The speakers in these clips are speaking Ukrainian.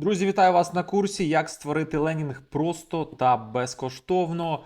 Друзі, вітаю вас на курсі Як створити ленінг просто та безкоштовно.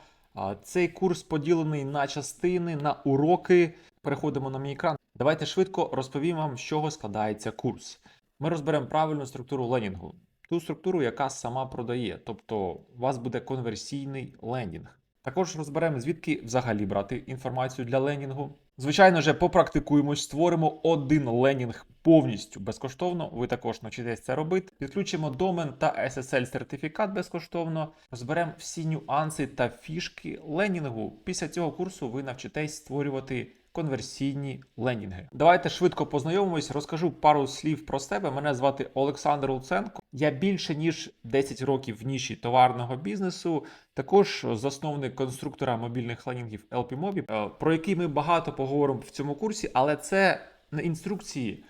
Цей курс поділений на частини, на уроки. Переходимо на мій екран. Давайте швидко розповім вам, з чого складається курс. Ми розберемо правильну структуру ленінгу, ту структуру, яка сама продає, тобто у вас буде конверсійний лендінг. Також розберемо, звідки взагалі брати інформацію для ленінгу. Звичайно же, попрактикуємось, створимо один ленінг повністю безкоштовно. Ви також навчитесь це робити. Підключимо домен та SSL сертифікат безкоштовно. Розберемо всі нюанси та фішки ленінгу. Після цього курсу ви навчитесь створювати конверсійні ленінги. Давайте швидко познайомимось, розкажу пару слів про себе. Мене звати Олександр Луценко. Я більше ніж 10 років в ніші товарного бізнесу. Також засновник конструктора мобільних ленінгів LPMobi, е, про який ми багато поговоримо в цьому курсі, але це не інструкції.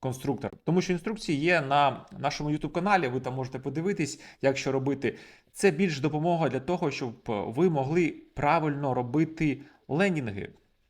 Конструктор, тому що інструкції є на нашому youtube каналі. Ви там можете подивитись, як що робити. Це більш допомога для того, щоб ви могли правильно робити ленінги,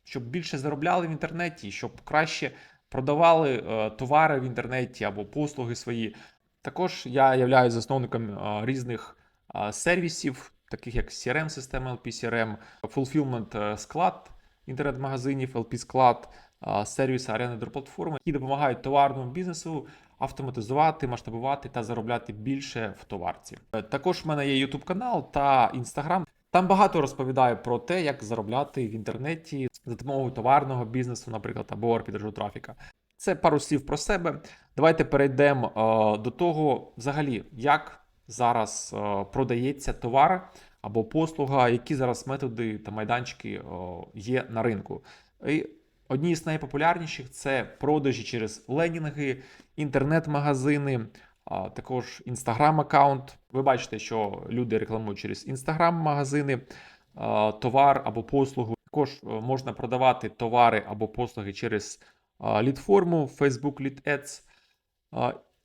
щоб більше заробляли в інтернеті, щоб краще продавали е, товари в інтернеті або послуги свої. Також я являюсь засновником е, різних е, сервісів, таких як CRM-система LP CRM, Fulfillment склад інтернет-магазинів, LP склад, е, сервіси арендер платформи, які допомагають товарному бізнесу автоматизувати, масштабувати та заробляти більше в товарці. Також в мене є YouTube канал та Instagram. Там багато розповідаю про те, як заробляти в інтернеті за допомогою товарного бізнесу, наприклад, або арбітражу трафіка. Це пару слів про себе. Давайте перейдемо е, до того, взагалі, як зараз е, продається товар або послуга, які зараз методи та майданчики е, є на ринку. І одні з найпопулярніших це продажі через ленінги, інтернет-магазини, також інстаграм-аккаунт. Ви бачите, що люди рекламують через інстаграм-магазини, а, товар або послугу. Також е, можна продавати товари або послуги через лід-форму, Facebook Lead Ads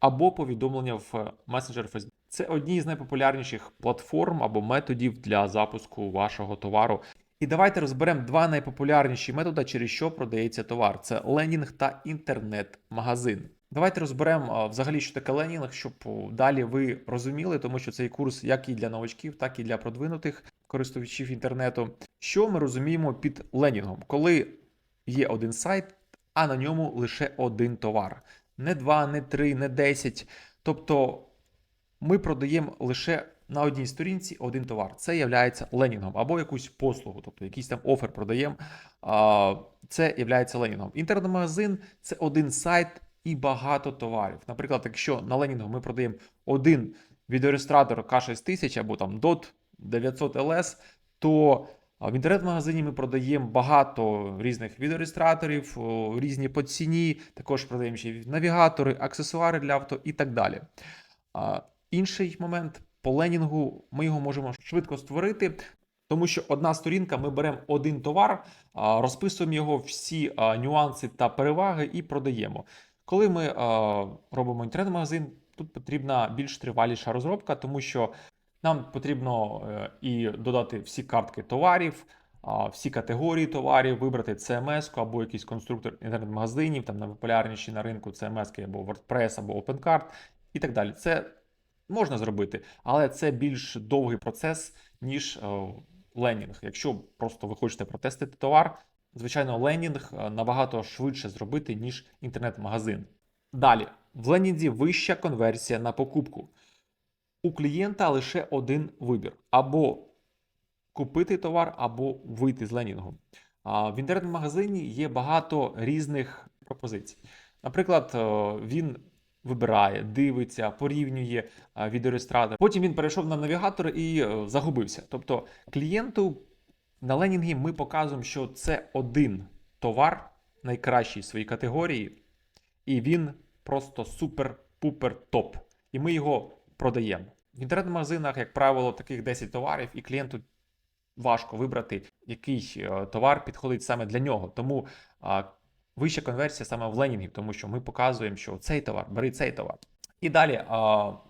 або повідомлення в месенджер Facebook. Це одні з найпопулярніших платформ або методів для запуску вашого товару. І давайте розберемо два найпопулярніші методи, через що продається товар: це ленінг та інтернет-магазин. Давайте розберемо взагалі, що таке ленінг, щоб далі ви розуміли, тому що цей курс як і для новачків, так і для продвинутих користувачів інтернету. Що ми розуміємо під ленінгом, коли є один сайт, а на ньому лише один товар, не два, не три, не десять. Тобто ми продаємо лише на одній сторінці один товар. Це є ленінгом або якусь послугу, тобто якийсь там офер продаємо. Це є ленінгом. Інтернет-магазин це один сайт і багато товарів. Наприклад, якщо на ленінгу ми продаємо один відеореєстратор К6000 або там DOT 900 LS, то в інтернет-магазині ми продаємо багато різних відеореєстраторів, різні по ціні, також продаємо ще навігатори, аксесуари для авто і так далі. Інший момент по ленінгу ми його можемо швидко створити, тому що одна сторінка, ми беремо один товар, розписуємо його всі нюанси та переваги і продаємо. Коли ми робимо інтернет-магазин, тут потрібна більш триваліша розробка, тому що нам потрібно е, і додати всі картки товарів, всі категорії товарів, вибрати CMS або якийсь конструктор інтернет-магазинів, там найпопулярніші на ринку CMS або WordPress, або OpenCart і так далі. Це можна зробити, але це більш довгий процес, ніж е, ленінг. Якщо просто ви хочете протестити товар, звичайно, ленінг е, набагато швидше зробити, ніж інтернет-магазин. Далі, в ленінзі вища конверсія на покупку. У клієнта лише один вибір: або купити товар, або вийти з ленінгу. В інтернет-магазині є багато різних пропозицій. Наприклад, е, він вибирає, дивиться, порівнює е, відеореєстратор. Потім він перейшов на навігатор і е, загубився. Тобто клієнту на ленінгі ми показуємо, що це один товар, найкращий в своїй категорії, і він просто супер-пупер топ. І ми його продаємо. В інтернет-магазинах, як правило, таких 10 товарів, і клієнту важко вибрати, який е, товар підходить саме для нього. Тому вища конверсія саме в ленінгі, тому що ми показуємо, що цей товар, бери цей товар. І далі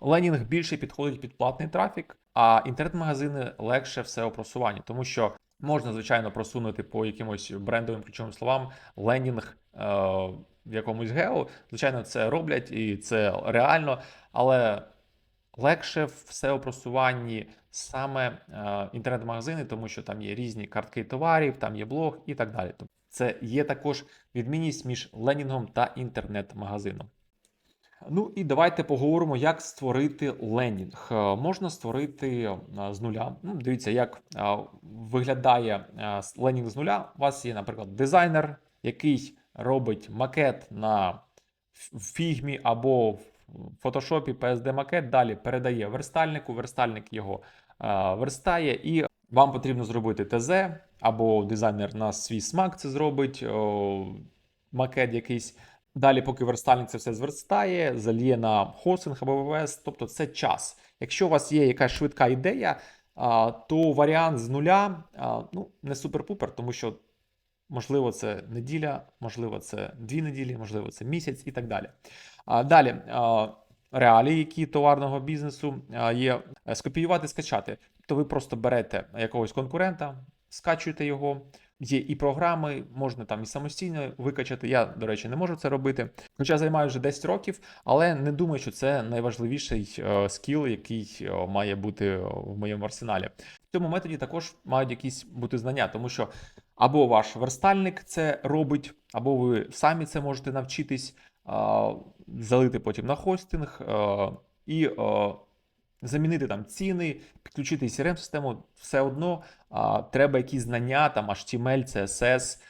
ленінг більше підходить під платний трафік, а інтернет-магазини легше все у просуванні, тому що можна, звичайно, просунути по якимось брендовим ключовим словам ленінг е, в якомусь гео. Звичайно, це роблять і це реально, але легше в SEO просуванні саме е, інтернет-магазини, тому що там є різні картки товарів, там є блог і так далі. Тобто це є також відмінність між ленінгом та інтернет-магазином. Ну і давайте поговоримо, як створити лендінг. Е, Можна створити е, з нуля. Ну, дивіться, як виглядає лендінг з нуля. У вас є, наприклад, дизайнер, який робить макет на фігмі або в фотошопі PSD макет, далі передає верстальнику, верстальник його е, верстає, і вам потрібно зробити ТЗ, або дизайнер на свій смак це зробить, о, макет якийсь. Далі, поки верстальник це все зверстає, зальє на хостинг або ВВС, тобто це час. Якщо у вас є якась швидка ідея, то варіант з нуля ну, не супер-пупер, тому що можливо це неділя, можливо, це дві неділі, можливо, це місяць і так далі. А, далі. Реалії, які товарного бізнесу є, е, скопіювати, скачати. Тобто ви просто берете якогось конкурента, скачуєте його. Є і програми, можна там і самостійно викачати. Я, до речі, не можу це робити. Хоча займаю вже 10 років, але не думаю, що це найважливіший е, скіл, який е, має бути в моєму арсеналі. В цьому методі також мають якісь бути знання, тому що або ваш верстальник це робить, або ви самі це можете навчитись, залити потім на хостинг і замінити там ціни, підключити crm систему все одно треба якісь знання, там HTML, CSS,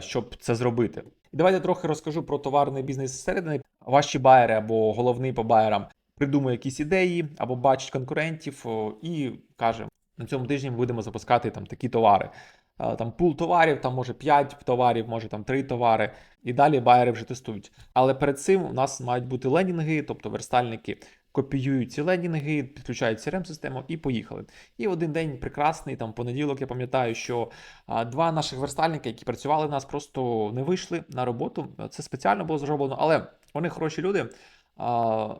щоб це зробити. І давайте трохи розкажу про товарний бізнес зсередини. Ваші байери або головний по байерам придумує якісь ідеї або бачить конкурентів і каже: на цьому тижні ми будемо запускати там такі товари. А, Там пул товарів, там може 5 товарів, може там 3 товари, і далі байери вже тестують. Але перед цим у нас мають бути ленінги, тобто верстальники копіюють ці лендінги, підключають crm систему і поїхали. І один день прекрасний, там понеділок, я пам'ятаю, що два наших верстальники, які працювали в нас, просто не вийшли на роботу. Це спеціально було зроблено, але вони хороші люди.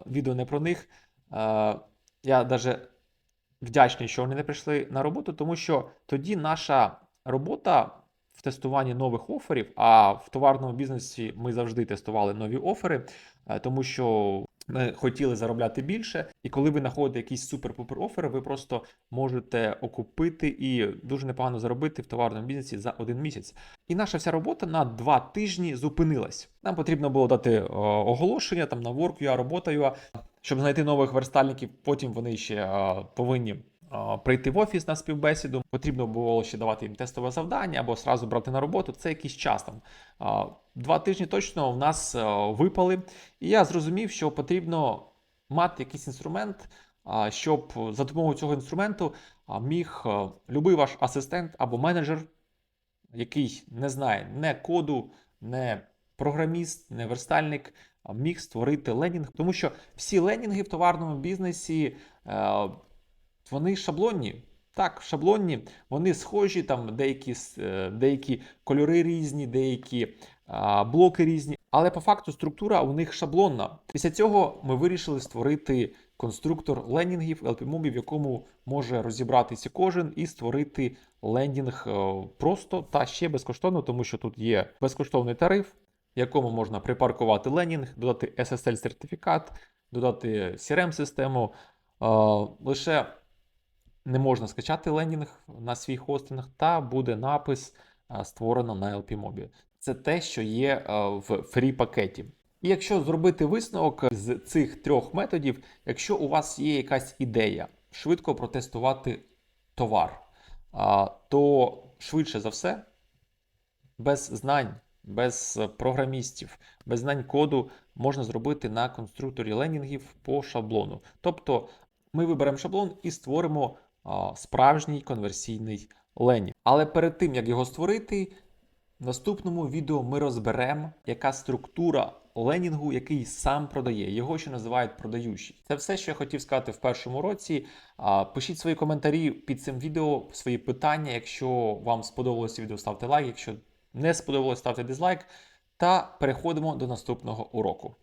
Відео не про них. Я навіть вдячний, що вони не прийшли на роботу, тому що тоді наша робота в тестуванні нових оферів, а в товарному бізнесі ми завжди тестували нові офери, е, тому що ми хотіли заробляти більше. І коли ви знаходите якийсь супер-пупер офер, ви просто можете окупити і дуже непогано заробити в товарному бізнесі за один місяць. І наша вся робота на два тижні зупинилась. Нам потрібно було дати е, оголошення там на Work.ua, робота.ua, щоб знайти нових верстальників. Потім вони ще е, повинні прийти в офіс на співбесіду. Потрібно було ще давати їм тестове завдання або сразу брати на роботу. Це якийсь час там. Два тижні точно в нас випали, і я зрозумів, що потрібно мати якийсь інструмент, щоб за допомогою цього інструменту міг любий ваш асистент або менеджер, який не знає не коду, не програміст, не верстальник, міг створити ленінг, тому що всі ленінги в товарному бізнесі. Вони шаблонні. Так, шаблонні, вони схожі, там деякі, е, деякі кольори різні, деякі а, блоки різні. Але по факту структура у них шаблонна. Після цього ми вирішили створити конструктор ленінгів LPMOB, в якому може розібратися кожен і створити лендінг е, просто та ще безкоштовно, тому що тут є безкоштовний тариф, якому можна припаркувати ленінг, додати SSL сертифікат, додати CRM-систему. Е, Лише не можна скачати лендінг на свій хостинг, та буде напис створено на LPMOB. Це те, що є в фрі пакеті. І якщо зробити висновок з цих трьох методів, якщо у вас є якась ідея швидко протестувати товар, то швидше за все, без знань, без е, програмістів, без знань коду можна зробити на конструкторі лендінгів по шаблону. Тобто ми виберемо шаблон і створимо справжній конверсійний лендінг. Але перед тим як його створити, в наступному відео ми розберемо, яка структура ленінгу, який сам продає. Його ще називають продаючий. Це все, що я хотів сказати в першому році. Пишіть свої коментарі під цим відео, свої питання. Якщо вам сподобалося відео, ставте лайк. Якщо не сподобалось, ставте дизлайк. Та переходимо до наступного уроку.